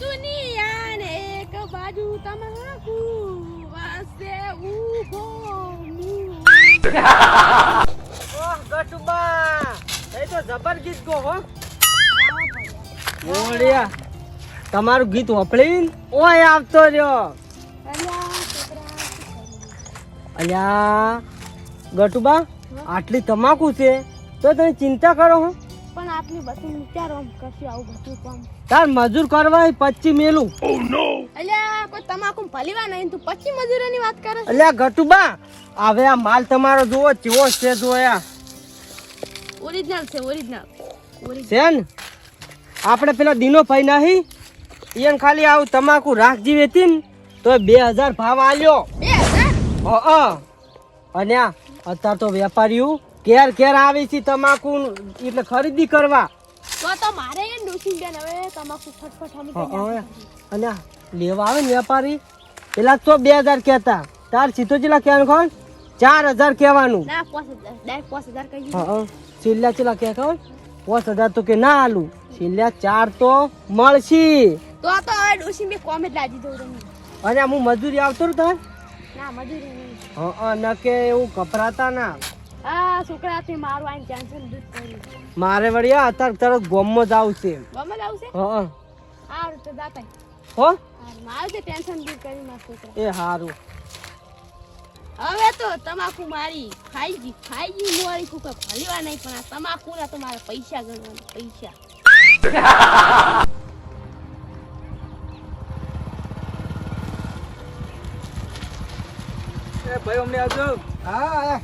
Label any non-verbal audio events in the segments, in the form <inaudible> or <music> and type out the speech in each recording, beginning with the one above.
દુનિયા ને એક બાજુ તમાકુ વાસે ઊભો <laughs> ઓહ ગટુબા એ તો જબર ગીત ગો હો. મોડિયા તમારું ગીત વપળી ઓય આવતો રહ્યો. અલ્યા, ગટુબા આટલી તમાકુ છે તો તમે ચિંતા કરો હો. પણ આટલી બસી વિચારો કશું આવું બધું કામ તાર મજૂર કરવા પચી મેલું. અલ્યા કોઈ તમાકુ ભલીવા નહીં તું પછી મજૂરોની વાત કરે? અલ્યા ગટુબા હવે આ માલ તમારો જોવો ચેવો છે જોયા ઓરિજિનલ છે ઓરિજિનલ સેન આપણે પેલા દિનો ભાઈ નહીં. એને ખાલી આવું તમાકુ રાખજી વેતી ને તો બે હજાર ભાવ આલ્યો. બે હજાર? અને આ અત્યારે તો વેપારીઓ ઘેર ઘેર આવે છે તમાકુ એટલે ખરીદી કરવા. તો તો મારે ડોસી બેન હવે તમાકુ ફટફટ હમી અ, કરી અ, નાખી. અને લેવા આવે ને વેપારી પેલા તો બે હજાર કહેતા. તાર સીધો ચેલા કહેવાનું ખબર? ચાર હજાર કહેવાનું. ના છેલ્લા ચેલા કહે ખબર? પાંચ હજાર તો કે ના આલું. છેલ્લા ચાર તો મળશે. તો તો હવે ડોસી બે કોમેન્ટ લાજી દઉં તમને. અને હું મજૂરી આવતો રહ્યો તાર? ના મજૂરી નહીં. હા ન કે એવું ગભરાતા ના. આ છોકરાથી મારું આઈને ટેન્શન દૂર કર્યું મારે વળ્યા અત્યારે તરત ગોમમાં જ આવશે ગમે આવશે હા આ રીતે જાતા હો? મારું જે ટેન્શન દૂર કરી મારા છોકરા એ સારું હવે તો તમાકુ મારી ખાઈ ગઈ ખાઈ ગઈ મોરી કુક ભલીવા નહીં પણ આ તમાકુ ના તો મારા પૈસા ગણવાના પૈસા. ભાઈ અમને આવજો. હા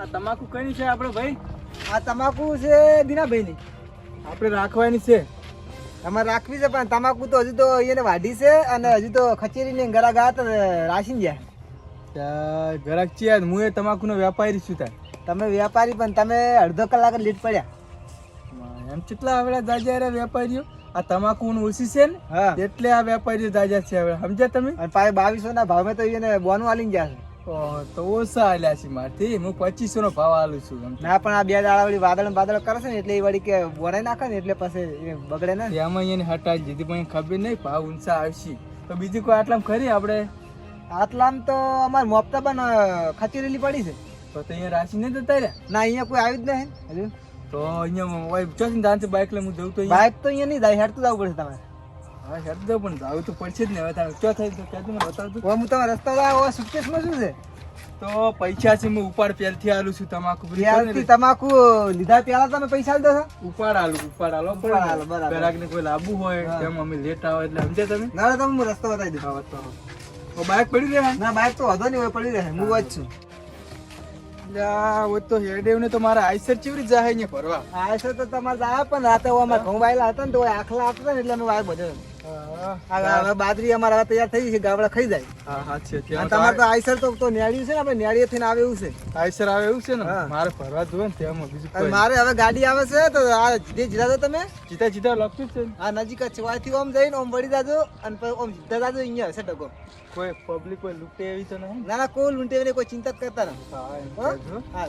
આ તમાકુ કઈ છે આપણે ભાઈ? આ તમાકુ છે દીનાભાઈની. આપણે રાખવાની છે. તમારે રાખવી છે પણ તમાકુ તો હજુ તો એને વાઢી છે અને હજુ તો ખચેરીને ગરા ગયા. તો રાશીને ઘરાક છે હું એ તમાકુનો વેપારી છું તાર. તમે વેપારી પણ તમે અડધો કલાક જ લેટ પડ્યા. એમ કેટલા આવેલા જાજા વેપારીઓ? આ તમાકુ ઓછી છે ને હા. એટલે આ વેપારીઓ જાજા છે હવે સમજ્યા તમે? અને પાછે બાવીસો ના ભાવે તો એને બોનું આલીને ગયા છે. તો ઓછા આલ્યા છે મારથી હું પચીસો નો ભાવ આલું છું ના પણ આ બે દાડા વળી વાદળ બાદળ કરે છે ને એટલે એ વળી કે વરાઈ નાખે ને એટલે પછી એ બગડે ને. એમાં એને હટાવી દીધી પણ ખબર નહીં ભાવ ઊંચા આવશે. તો બીજું કોઈ આટલામ ખરી આપણે? આટલામ તો અમારે મોપતા પણ ખચેરેલી પડી છે. તો અહીંયા રાશિ નહીં જતા રહ્યા? ના અહીંયા કોઈ આવ્યું જ નહીં હજુ. તો અહીંયા ચોથી દાંત બાઇક લઈને હું જઉં તો અહીંયા? બાઇક તો અહીંયા નહીં જાય હેડતું જવું પડશે તમારે. હા હેડ પણ જાવું તો પડશે જ ને હવે તારે ક્યાં થાય તો ક્યાં હવે હું તમારે રસ્તા લાવો સુટકેસમાં શું છે? તો પૈસા છે હું ઉપાડ પહેલથી આલું છું તમાકુ બધું તમાકુ લીધા પેલા તમે પૈસા આલી દો ઉપાડ આલું ઉપાડ આલો ઉપાડ આલો, બરાબર. ગ્રાહકને કોઈ લાવવું હોય. તેમ અમે લેટ આવે એટલે સમજ્યા તમે? ના તમે હું રસ્તો બતાવી દઉં હા તો બાઇક પડી રહે? ના બાઇક તો વધો નહીં હોય પડી રહે હું જ છું. યા તો હેડેવ ને તો મારા આઈસર ચીવરી જાય અહીંયા ફરવા આઈસર તો તમારે જાય પણ રાતે અમારે ઘઉં વાયેલા હતા ને તો આખલા આપતા ને એટલે અમે વાય બધો. હવે બાજરી અમારે તૈયાર થઈ છે ગાવડા ખાઈ જાય. હા હા છે તમારે તો તો આઈસર તો તો નેળ્યું છે ને આપણે? નેળીએ થઈને આવે એવું છે. આઈસર આવે એવું છે ને? મારે ફરવા જોવે ને તેમાં બીજું મારે હવે ગાડી આવે છે તો આ જે જીતા દો તમે. જીતા જીતા લખતું છે. આ નજીક જ છે. વાથી ઓમ જઈને ઓમ વળી જાજો અને ઓમ જીતા જાજો અહીંયા હશે ટકો કોઈ પબ્લિક કોઈ લૂંટે એવી તો નહીં ના? ના કોઈ લૂંટે કોઈ ચિંતા કરતા ના હા.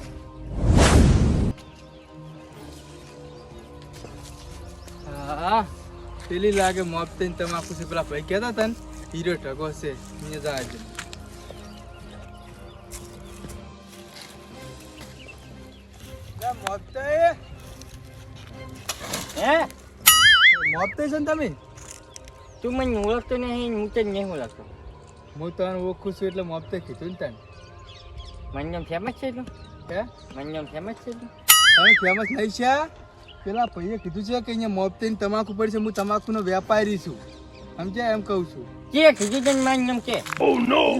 હા હો? પેલી લાગે મોપ થઈને આખું છે પેલા ભાઈ કહેતા હતા ને હીરો ઠગો છે અહીંયા જાજો મોપતા છે ને તમે? તું મને ઓળખતો નહીં હું તને નહીં ઓળખતો. હું તને ઓળખું છું એટલે મોપતે કીધું ને તને. મને ફેમસ છે તું? હે? મને ફેમસ છે તું? તમે ફેમસ નહીં છે? પેલા ભાઈએ કીધું છે કે અહીંયા મોપતે તમાકુ પડી છે હું તમાકુનો વેપારી છું. સમજ્યા? એમ કહું છું. કે કીધું તને મારું નામ કે?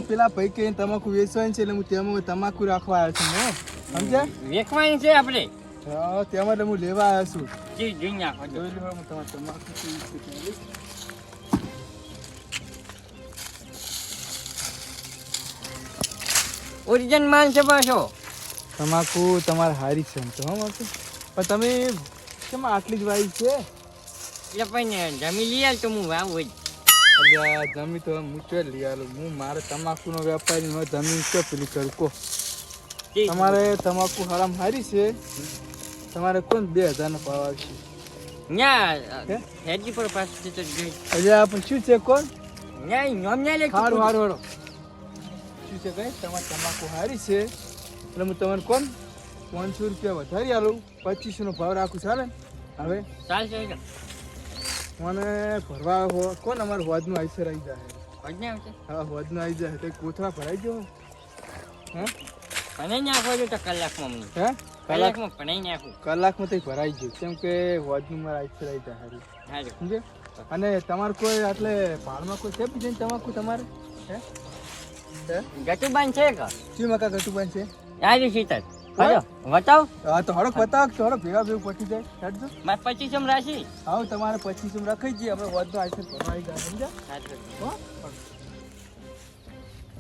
પેલા ભાઈ કે તમાકુ વેચવાની છે એટલે હું તેમાં તમાકુ રાખવા આવ્યો છું હો. સમજ્યા? વેચવાની છે આપણે. હા તેમાં એટલે હું લેવા આવ્યો છું. ચીજ જોઈ નાખો જોઈ લો હું તમારે તમાકુ. ઓરિજિનલ માલ છે પાછો. તમાકુ તમારે હારી છે એમ તો હા પણ તમે કેમ આટલી જ વાઈ છે? એટલે પણ જમી લઈ આલ તો હું વાવું જ. અલ્યા જમી તો હું ચો લઈ આલું. હું મારે તમાકુનો વેપારી નો જમીન છે પેલી કરકો તમારે તમાકુ હરામ હારી છે? તમારે કોણ બે હજાર નો ન્યા હે? હેજી પર પાછું તો ગઈ એટલે પણ શું છે કોણ? ન્યા નોમ ન્યાય લે હારું હારું હારું. શું છે કઈ? તમારે તમાકુ હારી છે? એટલે હું તમને કોણ પાંચસો રૂપિયા વધારી આલું. પચીસો નો ભાવ રાખું ચાલે હવે મને ભરવા હો- કોણ અમારે હોદનું આઈસર આવી જાય હા હોદનું આવી જાય તો કોથળા ભરાઈ ગયો હે. પણ નાખો છો તો કલાકમાં હે? કલાકમાં નાખું. કલાકમાં તો ભરાઈ ગયું કેમ કે હોદનું મારે આઈસર આવી જાય હારું સમજે અને તમારે કોઈ એટલે ભાડમાં કોઈ છે બીજું તમાકુ તમારે? હે? ગટુબાન છે કે શું મકા કટુબાન છે આજે શીતળ બતાવ. હા તો હડક બતાવ તો હડક ભેગા ભેગું જાય. હેડજો. મારે પચીસ રાશી તમારે પચીસમ રાખી જઈએ. આપણે વધુ આઈસર આવી ગયા સમજ્યા?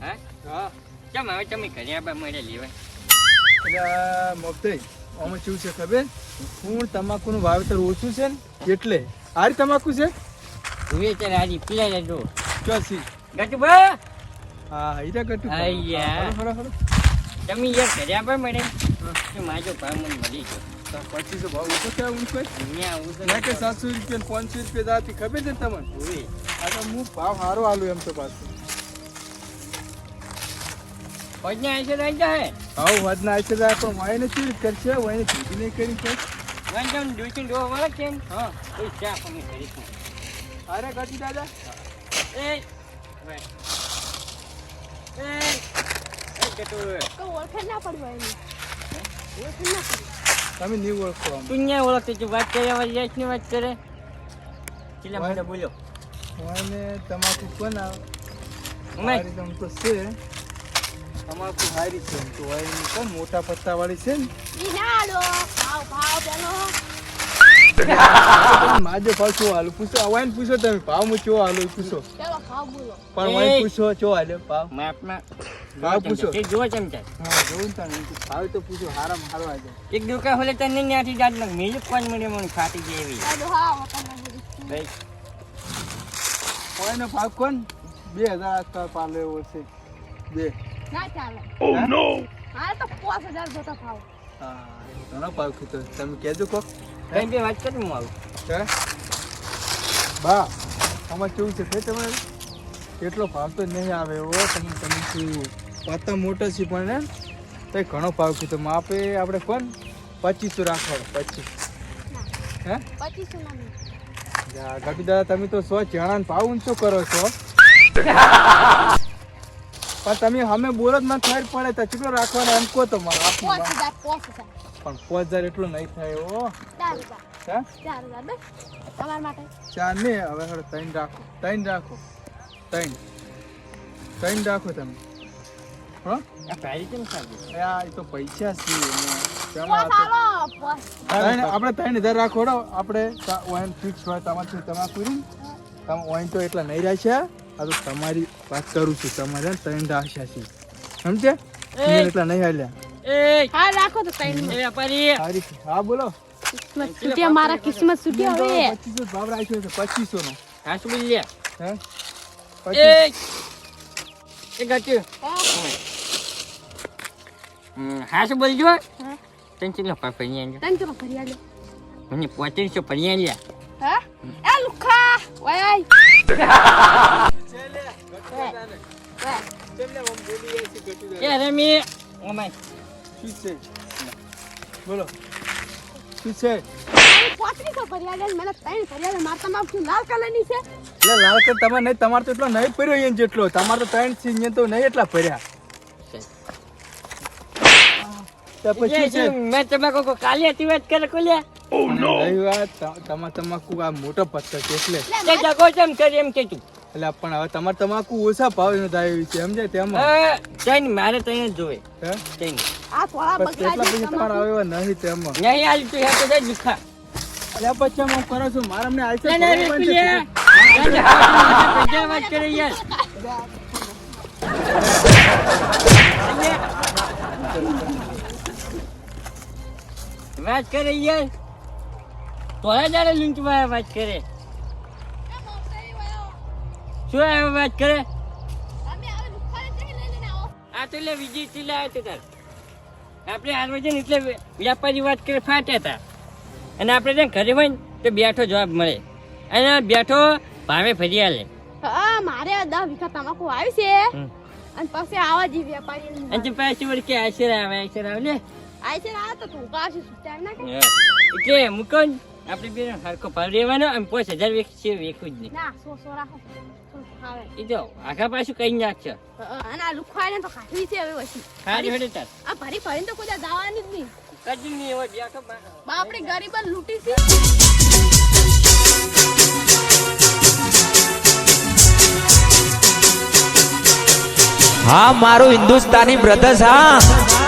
હા હા. ચમ હવે તમે ઘરે આપવા મળે લેવાય. એટલે મોકતઈ આમાં શું છે ખબર? હું તમાકુનું વાવેતર ઓછું છે ને? એટલે. આરી તમાકુ છે? હવે ત્યારે આજે પીલા લેજો ચોસી. ગટુબા હા હીરા કટુ આયા. ફરો ફરો તમે યાર ઘરે આપવા મળે માજો ભાવ મને મળી ગયો પચીસો ભાવ અહીંયા આવું તો મેં કે સાતસો રૂપિયા પાંચસો રૂપિયા દાતી ખબર છે ને તમને. આ તો હું ભાવ સારો આલું એમ તો પાછું. તો આવી જાય ભાવ વધના આશે જાય પણ વાયને શું કરશે ખરીદી નહીં કરી છે વાંધો ડોસી ડો વળખ છે હા. કોઈ ચા અમે કરીશું અરે ગટી દાદા. એ. એ તો ઓળખે ના પડવા એની. તમે નહીં ઓળખો તું ન્યા ઓળખતો તું વાત કરે આવા યશની વાત કરે? ચીલા મને બોલ્યો. વાયને તમાકુ કોણ આવે? અમારી હારી તો છે. તમાકુ હારી છે તો. વાયની કોણ? મોટા પત્તાવાળી છે ને? ઈ ના લો ભાવ ભાવ પેલો તમે માજો પૂછો પૂછો તમે ભાવ હું ચો હાલું પૂછો. પેલો ભાવ બોલો. પણ એ. પૂછો ચો હાલ્યો ભાવ? માપમાં ભાવ પૂછો. તે જો ચમચા. હા જોઉં ને ભાવ તો પૂછો હારામ હારો આજે એક દુકાન હોલે તને ન્યાથી જાત ને મેલું કોણ મને ખાતી જેવી પેલો હા વતન બધું ભાવ કોણ? બે હજાર આસપાસ પાલે એવો છે. બે. ના ચાલે. હા? હા તો પાંચ હજાર ભાવ. હા ઘણો ભાવ કીધો. તમે કહેજો કોક. કઈ બે વાત કરું હું આવું? હે? બા આમાં કેવું છે કે તમારે કેટલો ભાવ તો નહીં આવે એવો તમે તમે શું મોટો છે પણ ને? તો ઘણો ભાવ કીધો માપે આપણે કોણ? પચીસો રાખો પચીસ. હે. જા, દાદા તમે તો સો ચણા ભાવ ઊંચો કરો છો? પણ તમે અમે બોલો જ ના થાય પડે તો કેટલો રાખવાનો એમ કહો તો પણ પાંચ હજાર એટલું નહીં થાય એવો ચાર હજાર હે? ચાર હજાર બસ. તમારા માટે. ચાર ને હવે હવે ત્રણ રાખો ત્રણ રાખો ત્રણ ત્રણ રાખો તમે. આપણે ત્રણ હજાર રાખો આપણે ઓઈન ફિક્સ હોય તમારે પૂરી તમે ઓઈન તો એટલા નહીં રાખ્યા. આ તો તમારી વાત કરું છું. તમારે ત્રણ રાખ્યા છે. સમજે એટલા નહીં હાલ્યા. એ હા રાખો તો એ સારી છે. હા બોલો. કિસ્મત મારા કિસ્મત છૂટ્યા હવે. પચીસો ભાવ રાખ્યો છે નો હે એ એ ગટ્યું. હા. હાસ બોલજો. તને કેટલો પા પડી આલ્યો? ત્રણ કિલો ભરી આલ્યો? મને હા? એ લુખા. ઓય આય એ રમી. ઓમાય શું છે. બોલો. શું છે. પોત્રીસો ભરી આલ્યા મને ત્રણ ભરી આલ્યા મારા શું લાલ કલરની છે? એટલે લાલ કલર તમારે નહીં તમારે તો એટલો નહીં પર્યો અહીંયા જેટલો. તમારે તો ત્રણ છે અહીંયા તો નહીં એટલા પર્યા તો પછી છે? મેં તમે કહો કાલે હતી વાત કરે કોલ્યા? તમારે તમાકુ આ મોટો પથ્થર છે એટલે. તે જગો કેમ કરી એમ કે તું એટલે પણ હવે તમારે તમાકુ ઓછા ભાવ નો થાય છે સમજાય તેમાં જઈને મારે ત્યાં જોવે. હે? આ થોડા પણ બગડા કેટલા છે પૈસા તમારે આવે એવા નહીં તેમાં નહીં આલી તું હે તો દુખા. એટલે પછી હું કરો છું? મારા મને આલશે. પૈસા વાત કરે યાર. વાત કરે યાર. તોય જાણે લૂંટવા વાત કરે. શું આવ્યો વાત કરે? આ તો લે વિજય ચીલા આવ્યો તાર. આપણે હાલવા છે ને એટલે વ્યાપારી વાત કરે ફાટ્યા હતા. અને આપણે ત્યાં ઘરે હોય ને તો બેઠો જવાબ મળે. અને બેઠો ભાવે ફરી આલે હા મારે દસ વીઘા તમાકુ આવી છે. અને પછી આવા જે વેપારી અને પાછી વળી કે આશીર આવે આશીર આવે ને? આય છે આ તો તું કાશી સુટાય ના કે એટલે મૂકો આપણે બે હરખો ભાવ રહેવાનો અને પાંચ હજાર વેચશે વેખું જ નહીં. ના સો સો રાખો. એ તો આખા પાછું કઈ નાખશે છે? અને આ લુખવાય તો ખાવી છે હવે પછી ખાલી હેડે તાર. આ ભરી ભરીને તો કોઈ દાવાની જ નહીં. કદી નહીં હોય બા- બાપડે ગરીબ લૂંટી છે. હા મારું હિન્દુસ્તાની બ્રધર્સ હા.